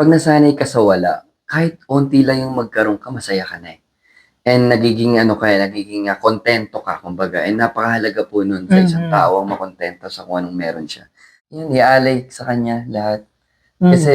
pag nasanay ka sa wala, kahit onti lang yung magkaroon ka, masaya ka na eh. And nagiging ano kaya, nagiging uh, kontento ka, kumbaga. And napakahalaga po nun sa isang Mhm. tao ang makontento sa kung anong meron siya. Yun, ialay sa kanya lahat. Mm. Kasi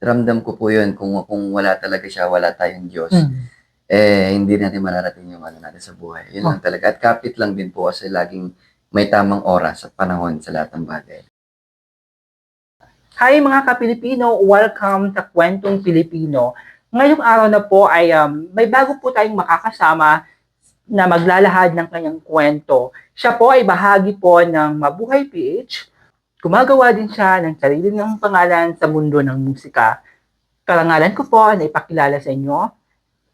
ramdam ko po yun, kung, kung wala talaga siya, wala tayong Diyos, Mm. eh, hindi natin mararating yung ano natin sa buhay. Yun Oh. lang talaga. At kapit lang din po kasi laging may tamang oras at panahon sa lahat ng bagay. Hi mga ka-Pilipino, welcome sa Kwentong Pilipino. Ngayong araw na po ay um, may bago po tayong makakasama na maglalahad ng kanyang kwento. Siya po ay bahagi po ng Mabuhay PH. Gumagawa din siya ng sarili ng pangalan sa mundo ng musika. Karangalan ko po na ipakilala sa inyo,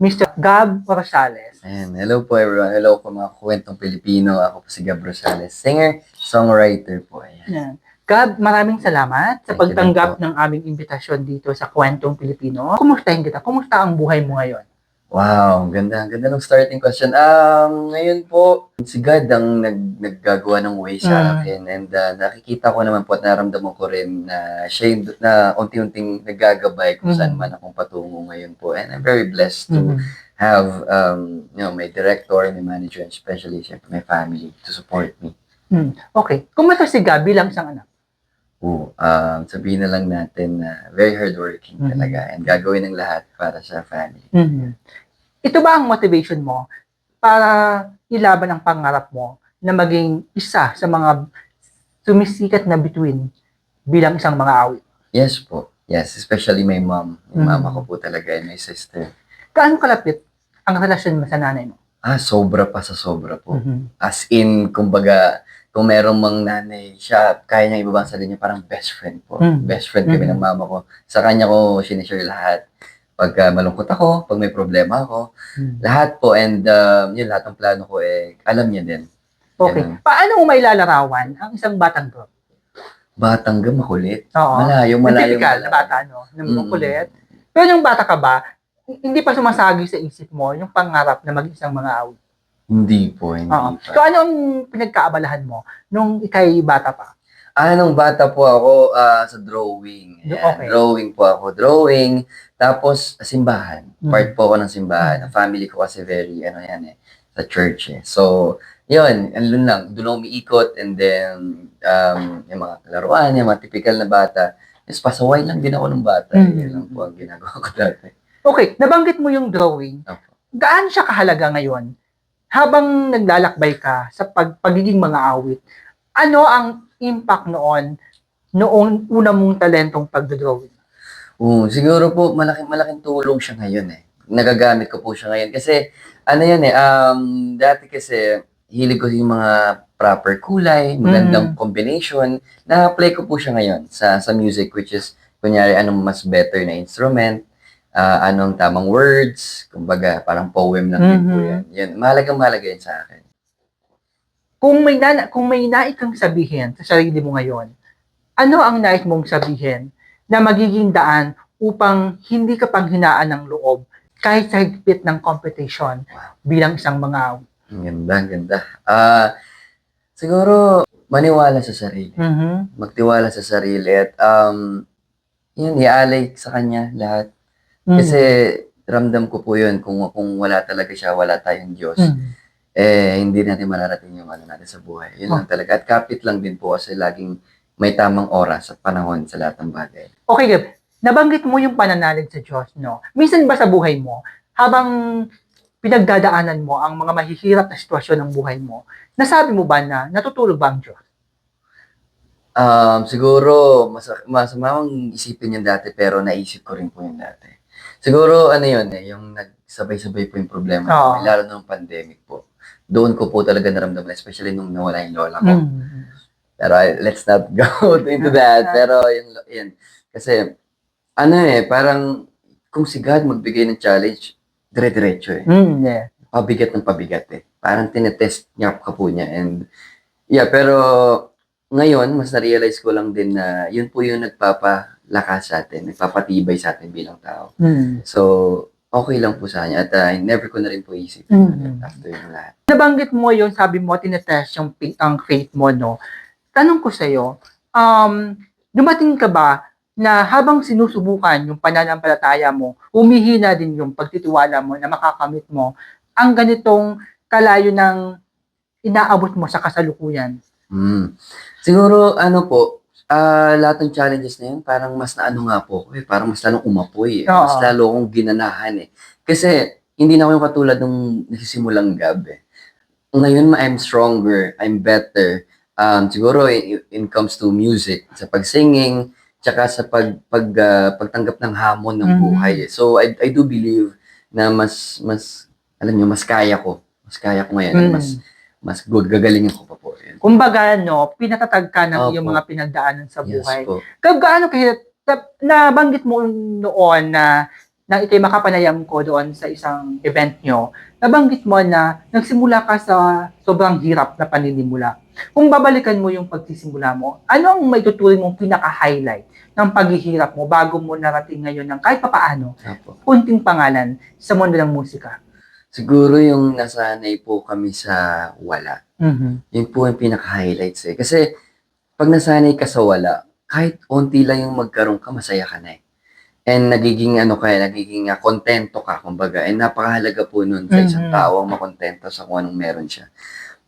Mr. Gab Rosales. Ayan, hello po everyone. Hello po mga kwentong Pilipino. Ako po si Gab Rosales, singer, songwriter po. Ayan. Yan. Gab, maraming salamat sa pagtanggap ng aming imbitasyon dito sa Kwentong Pilipino. Kumustahin kita? Kumusta ang buhay mo ngayon? Wow, ganda. Ganda ng starting question. Um, ngayon po, si God ang nag, naggagawa ng way sa Mm. akin. And uh, nakikita ko naman po at naramdaman ko rin na siya yung, na unti-unting naggagabay kung saan Mm. man akong patungo ngayon po. And I'm very blessed to Mhm. have, um, you know, my director, my manager, and especially, syempre, my family to support me. Hmm. Okay. Kumusta si Gab bilang isang anak? Oo, um, sabihin na lang natin na very hardworking Mhm. talaga and gagawin ng lahat para sa family. Mhm. Ito ba ang motivation mo para ilaban ang pangarap mo na maging isa sa mga sumisikat na bituin bilang isang mga awit? Yes po. Yes, especially my mom. Yung Mhm. mama ko po talaga and my sister. Gaano kalapit ang relasyon mo sa nanay mo? Ah, sobra pa sa sobra po. Mhm. As in, kumbaga, kung merong mang nanay, siya, kaya niya ibabang sa linya, parang best friend po. Mhm. Best friend kami Mhm. ng mama ko. Sa kanya ko sinishare lahat. Pagka malungkot ako, pag may problema ako, Mhm. lahat po. And um, yun, lahat ng plano ko, eh, alam niya din. Okay. Ganun. Paano mo may lalarawan ang isang batang bro? Batang ga, makulit. Oo. Malayo, malayo. typical na bata, no? Na Mm. makulit. Pero yung bata ka ba, hindi pa sumasagi sa isip mo yung pangarap na maging isang mga awit? Hindi po, hindi Oo. pa. So ano ang pinagkaabalahan mo nung ikay bata pa? Ah, nung bata po ako ah, sa drawing. Ayan, Okay. Drawing po ako. Drawing. Tapos, simbahan. Mm. Part po ako ng simbahan. Ang family ko kasi very, ano yan eh, sa church eh. So, yun, ano lang, doon ako umiikot and then, um, yung mga laruan, yung mga typical na bata. Yes, pasaway lang din ako ng bata. Mm. Yun lang po ang ginagawa ko dati. Okay, nabanggit mo yung drawing. Opo. Gaano siya kahalaga ngayon? Habang naglalakbay ka sa pag, pagiging mga awit, ano ang impact noon noong una mong talentong pagdodrawing? Oo, siguro po malaking malaking tulong siya ngayon eh. Nagagamit ko po siya ngayon kasi ano yan eh, um, dati kasi hilig ko yung mga proper kulay, magandang combination. Na-apply ko po siya ngayon sa sa music which is kunyari anong mas better na instrument, ah, anong tamang words, kumbaga parang poem lang din po Mhm. yan. Yan, mahalagang mahalaga yan sa akin. Kung may na, kung may nais kang sabihin sa sarili mo ngayon, ano ang nais mong sabihin na magiging daan upang hindi ka panghinaan ng loob kahit sa higpit ng competition bilang isang mga ganda, ganda. Ah, siguro maniwala sa sarili. Mhm. magtiwala sa sarili at um, yun, ialay sa kanya lahat. Mhm. Kasi ramdam ko po yun, kung, kung wala talaga siya, wala tayong Diyos, Mhm. eh, hindi natin mararating yung ano natin sa buhay. Yun lang talaga. At kapit lang din po kasi laging may tamang oras at panahon sa lahat ng bagay. Okay, Gab. Nabanggit mo yung pananalig sa Diyos, no? Minsan ba sa buhay mo, habang pinagdadaanan mo ang mga mahihirap na sitwasyon ng buhay mo, nasabi mo ba na natutulog ba ang Diyos? Um, siguro, mas, masamang isipin yun dati, pero naisip ko rin po yun dati. Siguro, ano yun eh, yung nagsabay-sabay po yung problema, Oo. namin, lalo nung pandemic po. Doon ko po talaga naramdaman, especially nung nawala yung lola ko. Mhm. Pero I- let's not go into that. Pero yung, yun, kasi, ano eh, parang, kung si God magbigay ng challenge, dire-diretso eh. Mm, yeah. Pabigat ng pabigat eh. Parang tinetest niya ka po niya. And, yeah, pero, ngayon, mas na-realize ko lang din na yun po yung nagpapalakas sa atin, nagpapatibay sa atin bilang tao. Mm. So, okay lang po sa kanya. At uh, never ko na rin po isip Mm. after yung lahat. Nabanggit mo yung sabi mo, tinetest yung ang faith mo, no? Tanong ko sa'yo, um, dumating ka ba na habang sinusubukan yung pananampalataya mo, humihina din yung pagtitiwala mo na makakamit mo ang ganitong kalayo ng inaabot mo sa kasalukuyan. Hmm. Siguro, ano po, ah lahat ng challenges na yun, parang mas naano nga po ako eh. Parang mas lalong umapoy eh. Oo. Mas lalo akong ginanahan eh. Kasi, hindi na ako yung katulad nung nagsisimulang gab eh. Ngayon, ma- I'm stronger, I'm better. Um, siguro, in, in comes to music, sa pag-singing, tsaka sa pag, pag, ah, pagtanggap ng hamon ng Mhm. buhay eh. So, I, I do believe na mas, mas, alam nyo, mas kaya ko. Mas kaya ko ngayon. Mm. Mas, mas good, gagalingin ko pa po. Yun. Kumbaga, no, pinatatag ka ng Opo. iyong mga pinagdaanan sa Yes buhay. po. Kag gaano kahit na- nabanggit mo noon na na ito'y makapanayam ko doon sa isang event nyo, nabanggit mo na nagsimula ka sa sobrang hirap na paninimula. Kung babalikan mo yung pagsisimula mo, ano ang may tuturing mong pinaka-highlight ng paghihirap mo bago mo narating ngayon ng kahit papaano, Apo. kunting pangalan sa mundo ng musika? Siguro yung nasanay po kami sa wala. Mhm. Yun po yung pinaka-highlights eh. Kasi pag nasanay ka sa wala, kahit onti lang yung magkaroon ka, masaya ka na eh. And nagiging ano kaya, nagiging uh, kontento ka, kumbaga. And napakahalaga po nun sa isang Mhm. tao ang makontento sa kung anong meron siya.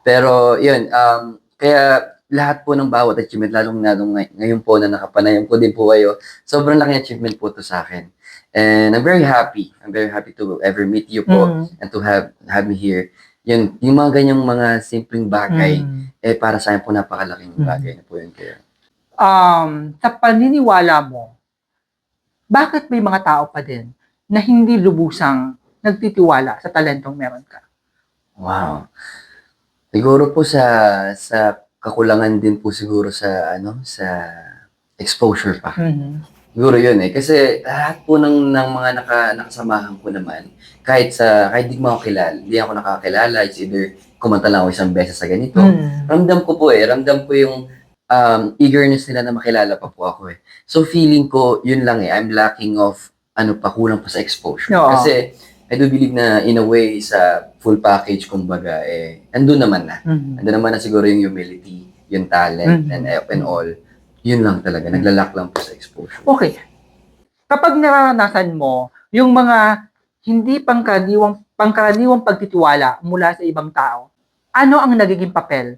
Pero yun, um, kaya lahat po ng bawat achievement, lalong lalong ngay- ngayon po na nakapanayam ko din po kayo, sobrang laking achievement po to sa akin. And I'm very happy. I'm very happy to ever meet you po Mhm. and to have have me here. Yun, yung mga ganyang mga simpleng bagay, Mhm. eh para sa akin po napakalaking Mm. bagay na po yun. Kaya, um, sa paniniwala mo, bakit may mga tao pa din na hindi lubusang nagtitiwala sa talentong meron ka? wow. Siguro po sa sa kakulangan din po siguro sa ano sa exposure pa. Siguro yun eh. Kasi lahat po ng, ng mga naka, nakasamahan ko naman, kahit sa, kahit di mo kilala, hindi ako nakakilala, it's either kumanta lang ako isang beses sa ganito. Mhm. Ramdam ko po eh, ramdam ko yung um, eagerness nila na makilala pa po ako eh. So feeling ko, yun lang eh, I'm lacking of, ano pa, kulang pa sa exposure. Oo. Kasi, I do believe na in a way, sa full package, kumbaga, eh, andun naman na. Mhm. Andun naman na siguro yung humility, yung talent, Mhm. and, and all. Yun lang talaga, naglalak lang po sa exposure. Okay. Kapag naranasan mo yung mga hindi pangkaraniwang, pangkaraniwang pagtitiwala mula sa ibang tao, ano ang nagiging papel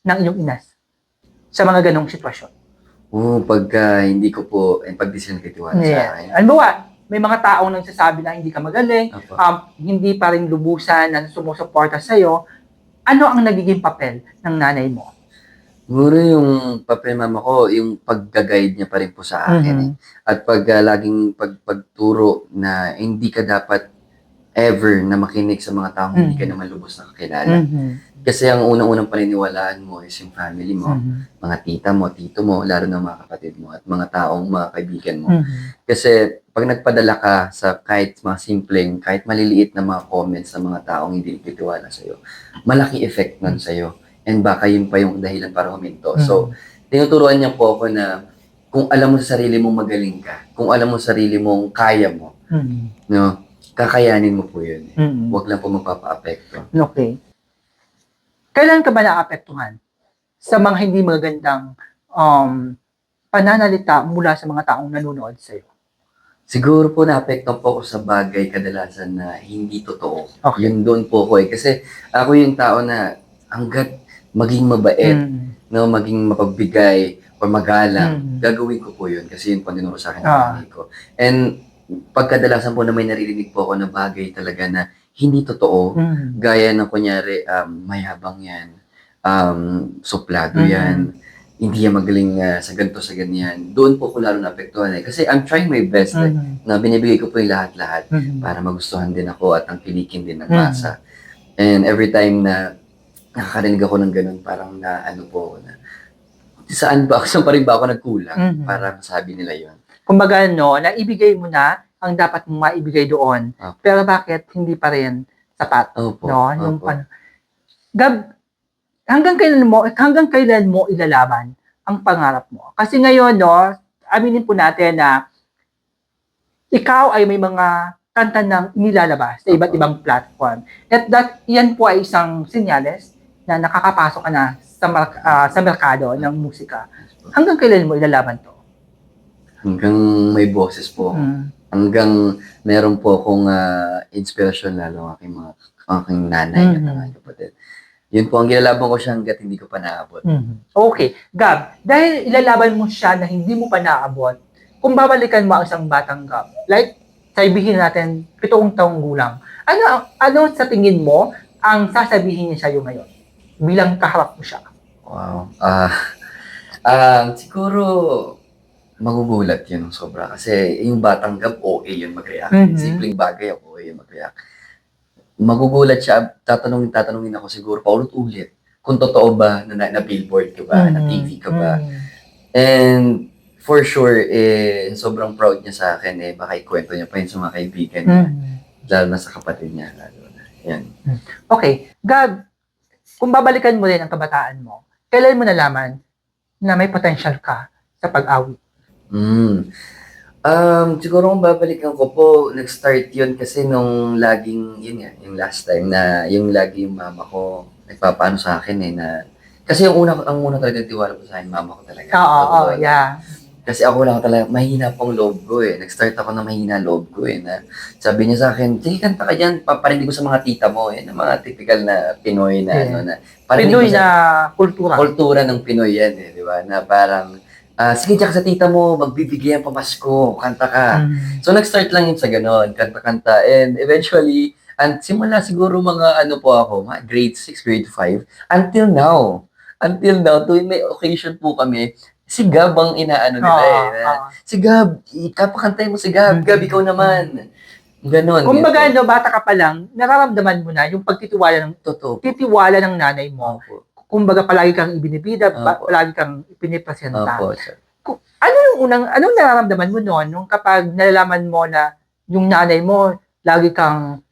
ng inyong inas sa mga ganong sitwasyon? Oo, pagka hindi ko po, and pag di sila nagtitiwala sa akin. Ano ba? May mga taong nagsasabi na hindi ka magaling, Apo. um, hindi pa rin lubusan na sumusuporta sa'yo, ano ang nagiging papel ng nanay mo? Siguro yung papel mama ko, yung pagga-guide niya pa rin po sa akin. eh. At pag ah, laging pag, pagturo na hindi ka dapat ever na makinig sa mga taong hindi ka naman lubos na kakilala. Kasi ang unang-unang paniniwalaan mo is yung family mo, Mhm. mga tita mo, tito mo, lalo na mga kapatid mo, at mga taong mga kaibigan mo. Mhm. Kasi pag nagpadala ka sa kahit mga simpleng, kahit maliliit na mga comments sa mga taong hindi nagtitiwala sa'yo, malaki effect nun sa'yo. And baka yun pa yung dahilan para huminto. So, tinuturuan niya po ako na kung alam mo sa sarili mong magaling ka, kung alam mo sa sarili mong kaya mo, Mhm. no, kakayanin mo po yun. Mhm. Huwag lang po magpapa-apekto. Okay. Kailan ka ba naapektuhan sa mga hindi magagandang um, pananalita mula sa mga taong nanonood sa'yo? Siguro po naapektuhan po ako sa bagay kadalasan na hindi totoo. Okay. Yun doon po ko eh. Kasi ako yung tao na hanggat maging mabait, Mhm. no, maging mapagbigay or magalang, Mm. gagawin ko po yun kasi yun po ang sa akin Ah. ko. And pagkadalasan po na may naririnig po ako na bagay talaga na hindi totoo, Mhm. gaya ng kunyari, um, mayabang yan, um, suplado Mhm. yan, hindi yan magaling ah, sa ganito, sa ganyan. Doon po ko lalo naapektuhan eh. Kasi I'm trying my best eh, Mhm. na binibigay ko po yung lahat-lahat Mhm. para magustuhan din ako at ang pilikin din ng Mm. masa. And every time na nakakarinig ako ng ganun, parang na ano po na, saan ba, saan pa rin ba ako nagkulang Mhm. para masabi nila yon Kumbaga, no, naibigay mo na ang dapat mong maibigay doon. Opo. Pero bakit hindi pa rin sapat? Opo, no? Yung opo. ano. Gab, hanggang kailan mo, hanggang kailan mo ilalaban ang pangarap mo? Kasi ngayon, no, aminin po natin na ikaw ay may mga kanta ng inilalabas sa iba't ibang platform. At that, yan po ay isang senyales na nakakapasok ka na sa, mar- ah, sa merkado ng musika. Hanggang kailan mo ilalaban to? Hanggang may boses po. Mm. Hanggang meron po akong ah, inspirasyon lalo aking mga aking nanay at Mhm. ang aking kapatid. Yun po, ang ginalaban ko siya hanggat hindi ko pa naabot. Mhm. Okay. Gab, dahil ilalaban mo siya na hindi mo pa naabot, kung babalikan mo ang isang batang Gab, like, sabihin natin, pitong taong gulang, ano, ano sa tingin mo ang sasabihin niya sa'yo ngayon? Bilang kaharap mo siya. Wow. Ah, ah, siguro magugulat yun ng sobra kasi yung batang gab, OA yun mag-react. Mhm. Simpleng bagay, OA yun mag-react. Magugulat siya, tatanungin, tatanungin ako siguro paulit-ulit kung totoo ba na, na, na billboard ka ba, na Mhm. TV ka ba. Mhm. And for sure, eh, sobrang proud niya sa akin eh, baka ikwento niya pa yun sa mga kaibigan niya, Mhm. lalo na sa kapatid niya. Lalo na. Yan. Okay. Gab, kung babalikan mo rin ang kabataan mo, kailan mo nalaman na may potential ka sa pag-awit? Mm. Um, siguro kung babalikan ko po, nag-start yun kasi nung laging, yun nga, yung last time na yung lagi yung mama ko nagpapaano sa akin eh na kasi yung una, ang una talaga tiwala ko sa akin, mama ko talaga. Oo, oo, Ako, yeah. Kasi ako lang talaga, mahina pong loob ko eh. Nag-start ako na mahina loob ko eh. Na, sabi niya sa akin, sige kanta ka dyan, paparinig ko sa mga tita mo eh. Na mga typical na Pinoy na Yeah. ano na. Pinoy sa- na kultura. kultura ng Pinoy yan eh, di ba? Na parang, ah, sige, tsaka sa tita mo, magbibigyan pa Pasko, kanta ka. Mm. So, nag-start lang yun sa ganon, kanta-kanta. And eventually, and simula siguro mga ano po ako, mga grade 6, grade 5, until now. Until now, tuwing may occasion po kami, si Gab ang inaano nila Oo, eh. oo. Si Gab, ikapakantay mo si Gab. Gab, ikaw naman. Ganon. Kumbaga, ganito. no, bata ka pa lang, nararamdaman mo na yung pagtitiwala ng Totoo. titiwala ng nanay mo. Opo. Kumbaga, palagi kang ibinibida, Opo. palagi kang ipinipresenta. Opo, sir. Ano yung unang, anong nararamdaman mo noon nung kapag nalalaman mo na yung nanay mo, lagi kang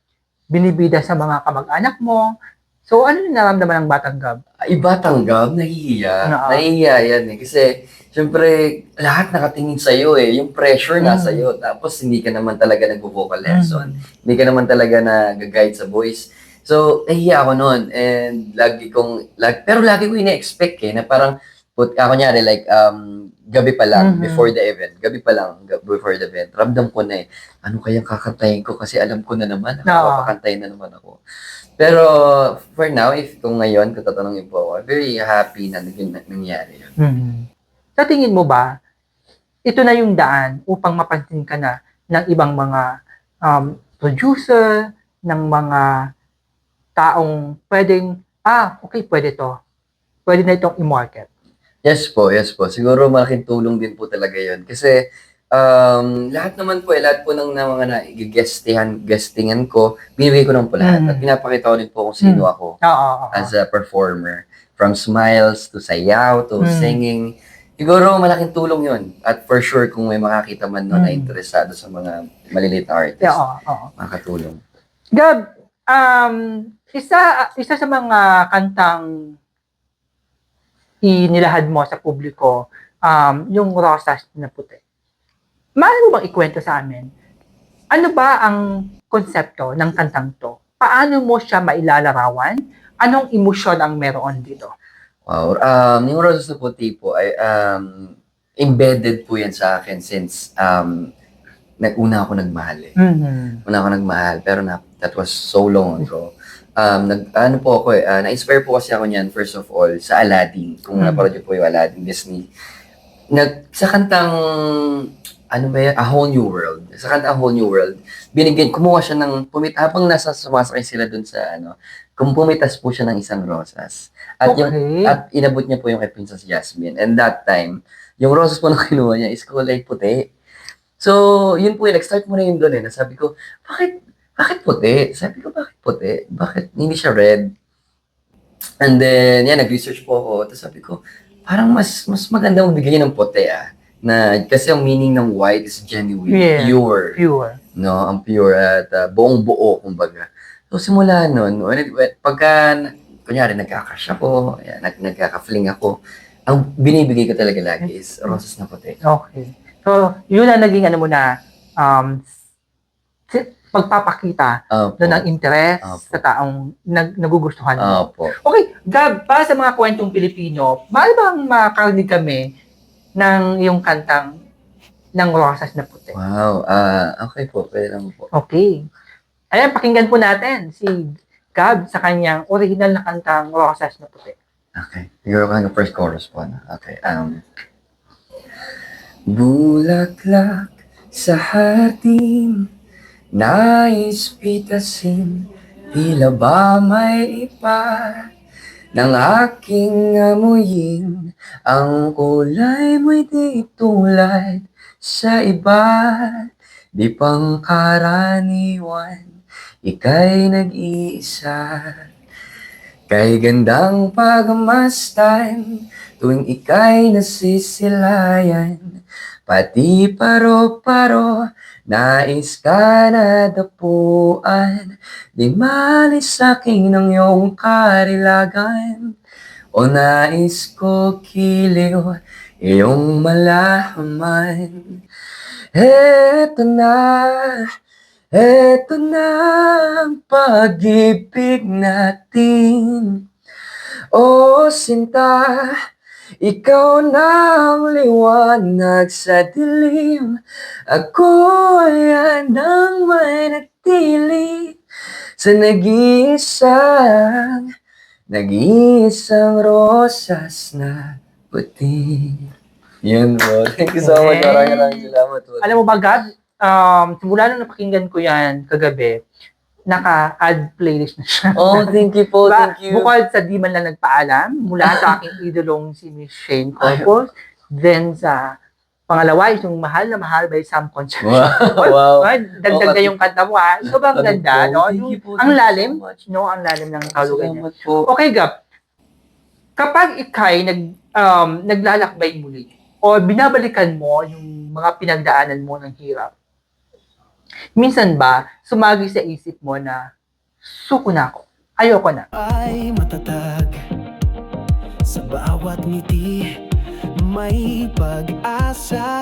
binibida sa mga kamag-anak mo? So, ano yung nararamdaman ng batang Gab? Iba tanggap, nahihiya. Oo. Nahihiya yan eh. Kasi, syempre, lahat nakatingin sa'yo eh. Yung pressure Mm. nasa iyo. Tapos, hindi ka naman talaga nag-vocal lesson. Mm. Hindi ka naman talaga nag-guide sa voice. So, nahihiya ako noon. And, lagi kong, lag, pero lagi ko ina-expect eh, na parang, put, ako nyari, like, um, gabi pa lang, Mhm. before the event. Gabi pa lang, before the event. Ramdam ko na eh, ano kayang kakantayin ko? Kasi alam ko na naman, Oo. papakantayin na naman ako. Pero, for now, if kung ngayon, kung tatanungin po ako, very happy na naging nangyari yun. Mhm. Sa tingin mo ba, ito na yung daan upang mapansin ka na ng ibang mga um, producer, ng mga taong pwedeng, ah, okay, pwede to. Pwede na itong i-market. Yes po, yes po. Siguro malaking tulong din po talaga yun. Kasi um, lahat naman po, eh, lahat po ng, ng mga na-guestingan guestingan ko, binibigay ko naman po lahat. Mm. At pinapakita ko din po kung sino Mm. ako Oo, oo, oo. as a performer. From smiles to sayaw to Mm. singing. Siguro malaking tulong yun. At for sure, kung may makakita man no na Mm. interesado sa mga maliliit na artist, Yeah, oo, oo. makakatulong. Gab, um, isa isa sa mga kantang inilahad mo sa publiko, um, yung Rosas na Puti. Maaari mo bang ikwento sa amin? Ano ba ang konsepto ng kantang to? Paano mo siya mailalarawan? Anong emosyon ang meron dito? Wow. Um, yung Roses na Puti po ay um, embedded po yan sa akin since um, una ako nagmahal eh. Mhm. Una ako nagmahal, pero na, that was so long ago. Um, nag, ano po ako eh, ah, na-inspire po kasi ako niyan, first of all, sa Aladdin. Kung Mm. niyo po yung Aladdin, Disney. Nag, sa kantang, ano ba yan? A Whole New World. Sa kantang A Whole New World, binigyan, kumuha siya ng, pumit, habang nasa sumasakay sila dun sa, ano, kung pumitas po siya ng isang rosas. At yung Okay. at inabot niya po yung kay Princess Jasmine. And that time, yung roses po na kinuha niya is kulay puti. So, yun po yun. Nag-start mo na yun doon eh. Nasabi ko, bakit, bakit puti? Sabi ko, bakit puti? Bakit hindi siya red? And then, yan, nag-research po ako. Tapos sabi ko, parang mas mas maganda magbigay ng puti ah. Na, kasi ang meaning ng white is genuine, Yeah. pure Pure. no, ang pure at uh, buong buo, kumbaga. So, simula nun, when, when, pagka, kunyari, nagkakash ako, yan, nag, nagkaka-fling ako, ang binibigay ko talaga lagi is roses na puti. Okay. So, yun ang naging ano mo na um, pagpapakita Opo. doon ng interest Opo. sa taong nag, nagugustuhan mo. Opo. Okay, Gab, para sa mga kwentong Pilipino, maaari bang makarinig kami ng iyong kantang ng rosas na puti. Wow. Ah, okay po. Pwede lang po. Okay. Ayan, pakinggan po natin si Gab sa kanyang original na kantang Rosas na Puti. Okay. Siguro ko hanggang first chorus po. Okay. Um, Bulaklak sa hardin, nais pitasin, tila ba may iba ng aking amuyin, ang kulay mo'y di tulad sa iba, di pangkaraniwan, ika'y nag-iisa. Kay gandang pagmastan, tuwing ika'y nasisilayan, pati paro-paro, nais ka na dapuan, di malis aking ng iyong karilagan, o nais ko kiliw, iyong malaman. Eto na, eto na ang pag-ibig natin. O sinta, ikaw na ang liwanag sa dilim. Ako ay handang manatili sa nag-iisang, nag-iisang rosas na puti. Yan po. Thank you so much. Maraming maraming salamat. Alam mo ba, Gab, um, simula nung napakinggan ko yan kagabi, naka-add playlist na siya. Oh, thank you po. Ba- Thank you. Bukod sa di man lang nagpaalam, mula sa aking idolong si Miss Shane Corpus, then sa pangalawa, yung mahal na mahal by Sam Concepcion. Wow. wow. Dagdag na yung kanta mo ha. Sobrang Ano ganda, po? no? Thank Yung- you po. ang lalim, so no? Ang lalim ng kalugan niya. Po. Okay, Gab. Kapag ikay nag, um, naglalakbay muli, o binabalikan mo yung mga pinagdaanan mo ng hirap, minsan ba, sumagi sa isip mo na, suko na ako, ayoko na. ay matatag Sa bawat ngiti may pag-asa